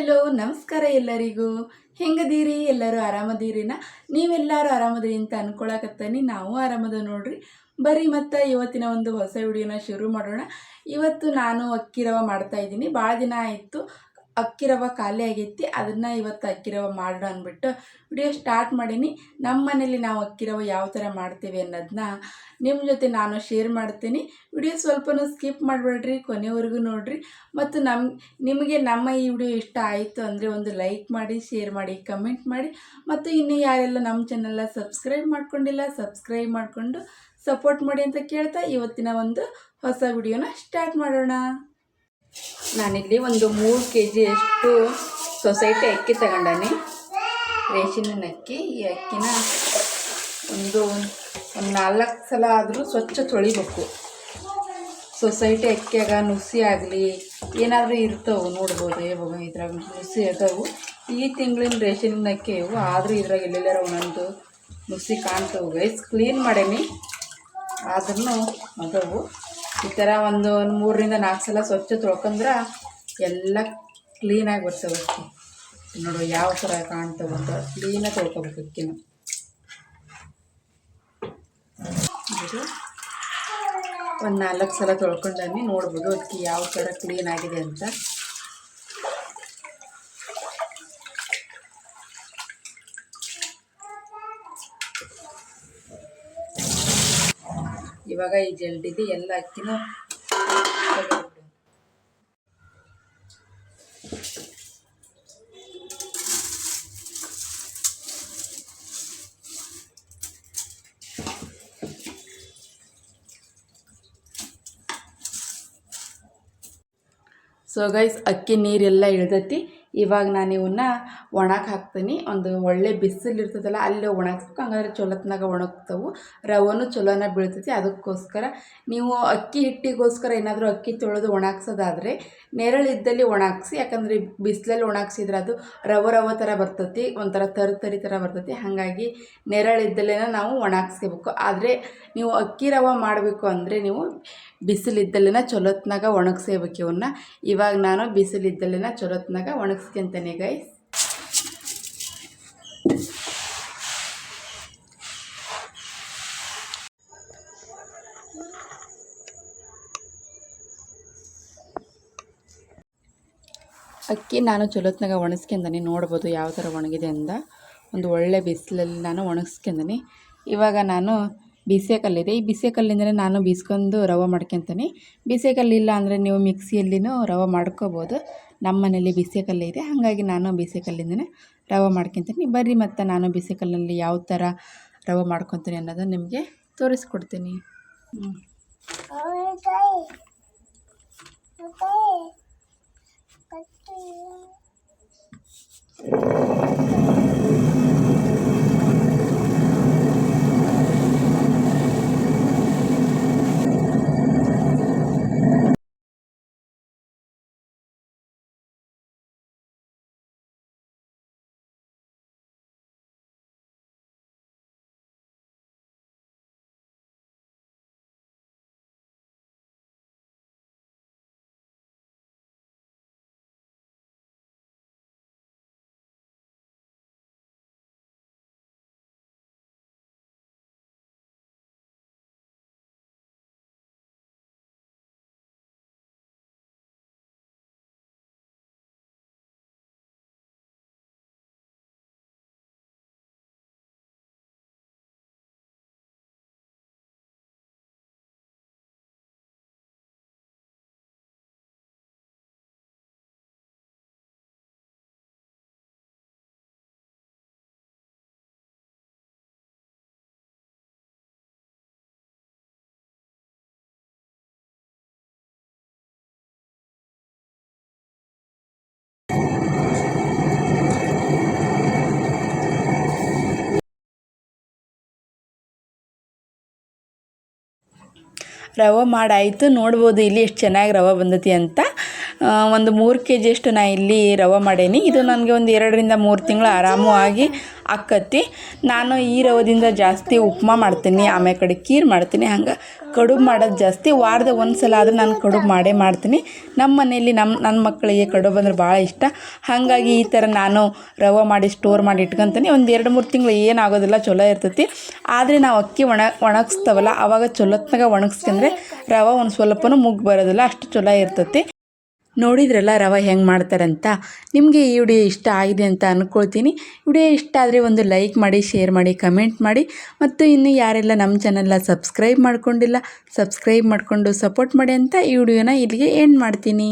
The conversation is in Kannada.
ಹೆಲೋ ನಮಸ್ಕಾರ ಎಲ್ಲರಿಗೂ. ಹೆಂಗದೀರಿ? ಎಲ್ಲರೂ ಆರಾಮದೀರಿನ ನೀವೆಲ್ಲರೂ ಆರಾಮದಿರಿ ಅಂತ ಅನ್ಕೊಳಕತ್ತನಿ. ನಾವು ಆರಾಮದ ನೋಡ್ರಿ. ಬರ್ರಿ ಮತ್ತು ಇವತ್ತಿನ ಒಂದು ಹೊಸ ವಿಡಿಯೋನ ಶುರು ಮಾಡೋಣ. ಇವತ್ತು ನಾನು ಅಕ್ಕಿ ರವೆ ಮಾಡ್ತಾ ಇದ್ದೀನಿ. ಭಾಳ ದಿನ ಆಯಿತು. ಅಕ್ಕಿ ರವ ಖಾಲಿ ಆಗೈತಿ, ಅದನ್ನು ಇವತ್ತು ಅಕ್ಕಿ ರವ ಮಾಡೋಣ ಅಂದ್ಬಿಟ್ಟು ವಿಡಿಯೋ ಸ್ಟಾರ್ಟ್ ಮಾಡೀನಿ. ನಮ್ಮ ಮನೇಲಿ ನಾವು ಅಕ್ಕಿ ರವೆ ಯಾವ ಥರ ಮಾಡ್ತೀವಿ ಅನ್ನೋದನ್ನ ನಿಮ್ಮ ಜೊತೆ ನಾನು ಶೇರ್ ಮಾಡ್ತೀನಿ. ವಿಡಿಯೋ ಸ್ವಲ್ಪನೂ ಸ್ಕಿಪ್ ಮಾಡಬೇಡ್ರಿ, ಕೊನೆವರೆಗೂ ನೋಡಿರಿ. ಮತ್ತು ನಮ್ಮ ನಿಮಗೆ ನಮ್ಮ ಈ ವಿಡಿಯೋ ಇಷ್ಟ ಆಯಿತು ಅಂದರೆ ಒಂದು ಲೈಕ್ ಮಾಡಿ ಶೇರ್ ಮಾಡಿ ಕಮೆಂಟ್ ಮಾಡಿ. ಮತ್ತು ಇನ್ನು ಯಾರೆಲ್ಲ ನಮ್ಮ ಚಾನೆಲ್ಲ ಸಬ್ಸ್ಕ್ರೈಬ್ ಮಾಡ್ಕೊಂಡಿಲ್ಲ ಸಬ್ಸ್ಕ್ರೈಬ್ ಮಾಡಿಕೊಂಡು ಸಪೋರ್ಟ್ ಮಾಡಿ ಅಂತ ಕೇಳ್ತಾ ಇವತ್ತಿನ ಒಂದು ಹೊಸ ವಿಡಿಯೋನ ಸ್ಟಾರ್ಟ್ ಮಾಡೋಣ. ನಾನಿಲ್ಲಿ ಒಂದು ಮೂರು ಕೆ ಜಿಯಷ್ಟು ಸೊಸೈಟಿ ಅಕ್ಕಿ ತಗೊಂಡಾನೆ. ರೇಷನ್ ಅಕ್ಕಿ. ಈ ಅಕ್ಕಿನ ಒಂದು ಒಂದು ನಾಲ್ಕು ಸಲ ಆದರೂ ಸ್ವಚ್ಛ ತೊಳಿಬೇಕು. ಸೊಸೈಟಿ ಅಕ್ಕಿಯಾಗ ನುಸಿ ಆಗಲಿ, ಏನಾದರೂ ಇರ್ತವೆ ನೋಡ್ಬೋದು ಇವಾಗ ಇದ್ರಾಗ ನುಸಿ ಅದಾವು. ಈ ತಿಂಗಳಿನ ರೇಷನ್ ಅಕ್ಕಿ ಇವು. ಆದರೂ ಇದ್ರಾಗ ಎಲ್ಲೆಲ್ಲರ ಒಂದೊಂದು ನುಸಿ ಕಾಣ್ತವೆ. ಗೈಸ್, ಕ್ಲೀನ್ ಮಾಡೇನಿ. ಆದ್ರೂ ಅದಾವು. ಈ ಥರ ಒಂದು ಮೂರರಿಂದ ನಾಲ್ಕು ಸಲ ಸ್ವಚ್ಛ ತೊಳ್ಕೊಂಡ್ರೆ ಎಲ್ಲ ಕ್ಲೀನಾಗಿ ಬರ್ತವೆ ಅಕ್ಕಿ ನೋಡು ಯಾವ ಥರ ಕಾಣ್ತವೆ ಅಂತ ಕ್ಲೀನಾಗಿ ತೊಳ್ಕೊಬೇಕು ಅಕ್ಕಿನ. ಒಂದು ನಾಲ್ಕು ಸಲ ತೊಳ್ಕೊಂಡನಿ ನೋಡ್ಬೋದು ಅಕ್ಕಿ ಯಾವ ಥರ ಕ್ಲೀನ್ ಆಗಿದೆ ಅಂತ. ಇವಾಗ ಈ ಜಲ್ಡಿದ್ದು ಎಲ್ಲ ಅಕ್ಕಿನೂ. ಸೊ ಗೈಸ್ ಅಕ್ಕಿ ನೀರೆಲ್ಲ ಇಳ್ದೈತಿ ಇವಾಗ ನಾನು ಇವನ್ನ ಒಣಕ್ಕೆ ಹಾಕ್ತೀನಿ. ಒಂದು ಒಳ್ಳೆ ಬಿಸಿಲು ಇರ್ತದಲ್ಲ, ಅಲ್ಲಿ ಒಣಗಿಸ್ಬೇಕು. ಹಂಗಾದ್ರೆ ಚೊಲತ್ನಾಗ ಒಣಗ್ತವು. ರವನು ಚಲೋನ ಬೀಳ್ತೈತಿ. ಅದಕ್ಕೋಸ್ಕರ ನೀವು ಅಕ್ಕಿ ಹಿಟ್ಟಿಗೋಸ್ಕರ ಏನಾದರೂ ಅಕ್ಕಿ ತೊಳೆದು ಒಣಗ್ಸೋದಾದರೆ ನೆರಳಿದ್ದಲ್ಲಿ ಒಣಗಿಸಿ, ಯಾಕಂದರೆ ಬಿಸಿಲಲ್ಲಿ ಒಣಗಿಸಿದ್ರೆ ಅದು ರವ ರವ ಥರ ಬರ್ತೈತಿ, ಒಂಥರ ತರಿ ತರಿ ಥರ ಬರ್ತೈತಿ. ಹಾಗಾಗಿ ನೆರಳಿದ್ದಲ್ಲೇ ನಾವು ಒಣಗಿಸ್ಕೋಬೇಕು. ಆದರೆ ನೀವು ಅಕ್ಕಿ ರವ ಮಾಡಬೇಕು ಅಂದರೆ ನೀವು ಬಿಸಿಲಿದ್ದಲ್ಲಿನ ಚೊಲೊತ್ನಾಗ ಒಣಗಿಸೇಬೇಕು ಇವನ್ನ ಇವಾಗ ನಾನು ಬಿಸಿಲಿದ್ದಲ್ಲಿನ ಚೊಲೋತ್ನಾಗ ಒಣಗಿಸ್ಕೊಂತೇನೆ ಗೈಸ್ ಅಕ್ಕಿ ನಾನು ಚೊಲೊತ್ನಾಗ ಒಣಗಿಸ್ಕೊಂಡನಿ ನೋಡ್ಬೋದು ಯಾವ ಥರ ಒಣಗಿದೆ ಅಂತ. ಒಂದು ಒಳ್ಳೆ ಬಿಸಿಲಲ್ಲಿ ನಾನು ಒಣಗಿಸ್ಕೊಂಡನಿ ಇವಾಗ ನಾನು ಬಿಸಿ ಕಲ್ಲಿದೆ ಈ ಬಿಸಿ ಕಲ್ಲಿಂದಲೇ ನಾನು ಬೀಸ್ಕೊಂಡು ರವೆ ಮಾಡ್ಕೊತೀನಿ. ಬಿಸಿ ಕಲ್ಲಿಲ್ಲ ಅಂದರೆ ನೀವು ಮಿಕ್ಸಿಯಲ್ಲಿನೂ ರವೆ ಮಾಡ್ಕೋಬೋದು. ನಮ್ಮ ಮನೇಲಿ ಬಿಸಿ ಕಲ್ಲಿದೆ ಹಾಗಾಗಿ ನಾನು ಬಿಸಿಕಲ್ಲಿಂದಲೇ ರವೆ ಮಾಡ್ಕೊತೀನಿ. ಬರ್ರಿ ಮತ್ತು ನಾನು ಬಿಸಿಕಲ್ಲಲ್ಲಿ ಯಾವ ಥರ ರವೆ ಮಾಡ್ಕೊತೀನಿ ಅನ್ನೋದು ನಿಮಗೆ ತೋರಿಸ್ಕೊಡ್ತೀನಿ. ಹ್ಞೂ ರವೆ ಮಾಡಾಯಿತು. ನೋಡ್ಬೋದು ಇಲ್ಲಿ ಎಷ್ಟು ಚೆನ್ನಾಗಿ ರವೆ ಬಂದೈತಿ ಅಂತ. ಒಂದು ಮೂರು ಕೆ ಜಿಯಷ್ಟು ನಾ ಇಲ್ಲಿ ರವೆ ಮಾಡೇನಿ. ಇದು ನನಗೆ ಒಂದು ಎರಡರಿಂದ ಮೂರು ತಿಂಗಳು ಆರಾಮವಾಗಿ ಆಕ್ಕತಿ ನಾನು ಈ ರವದಿಂದ ಜಾಸ್ತಿ ಉಪ್ಮಾ ಮಾಡ್ತೀನಿ, ಆಮೇಲೆ ಕಡೆ ಖೀರ್ ಮಾಡ್ತೀನಿ. ಹಂಗೆ ಕಡುಬು ಮಾಡೋದು ಜಾಸ್ತಿ. ವಾರದ ಒಂದು ಸಲ ಆದರೂ ನಾನು ಕಡುಬು ಮಾಡೇ ಮಾಡ್ತೀನಿ. ನಮ್ಮ ಮನೆಯಲ್ಲಿ ನಮ್ಮ ನನ್ನ ಮಕ್ಕಳಿಗೆ ಕಡುಬು ಅಂದ್ರೆ ಭಾಳ ಇಷ್ಟ. ಹಾಗಾಗಿ ಈ ಥರ ನಾನು ರವೆ ಮಾಡಿ ಸ್ಟೋರ್ ಮಾಡಿ ಇಟ್ಕೊತೀನಿ. ಒಂದು ಎರಡು ಮೂರು ತಿಂಗಳು ಏನಾಗೋದಿಲ್ಲ, ಚಲೋ ಇರ್ತೈತಿ. ಆದರೆ ನಾವು ಅಕ್ಕಿ ಒಣ, ಒಣಗಿಸ್ತಾವಲ್ಲ ಆವಾಗ ಚಲೋತ್ನಾಗ ಒಣಗಿಸ್ಕೊಂಡ್ರೆ ರವೆ ಒಂದು ಸ್ವಲ್ಪನೂ ಮುಗ್ಗು ಬರೋದಿಲ್ಲ ಅಷ್ಟು ಚಲೋ ಇರ್ತೈತಿ. ನೋಡಿದ್ರಲ್ಲ ರವೆ ಹೆಂಗೆ ಮಾಡ್ತಾರಂತ ನಿಮಗೆ ಈ ವಿಡಿಯೋ ಇಷ್ಟ ಆಗಿದೆ ಅಂತ ಅಂದ್ಕೊಳ್ತೀನಿ ವಿಡಿಯೋ ಇಷ್ಟ ಆದರೆ ಒಂದು ಲೈಕ್ ಮಾಡಿ, ಶೇರ್ ಮಾಡಿ, ಕಮೆಂಟ್ ಮಾಡಿ. ಮತ್ತು ಇನ್ನು ಯಾರೆಲ್ಲ ನಮ್ಮ ಚಾನಲ್ನ ಸಬ್ಸ್ಕ್ರೈಬ್ ಮಾಡ್ಕೊಂಡಿಲ್ಲ, ಸಬ್ಸ್ಕ್ರೈಬ್ ಮಾಡಿಕೊಂಡು ಸಪೋರ್ಟ್ ಮಾಡಿ ಅಂತ ಈ ವಿಡಿಯೋನ ಇಲ್ಲಿಗೆ ಎಂಡ್ ಮಾಡ್ತೀನಿ.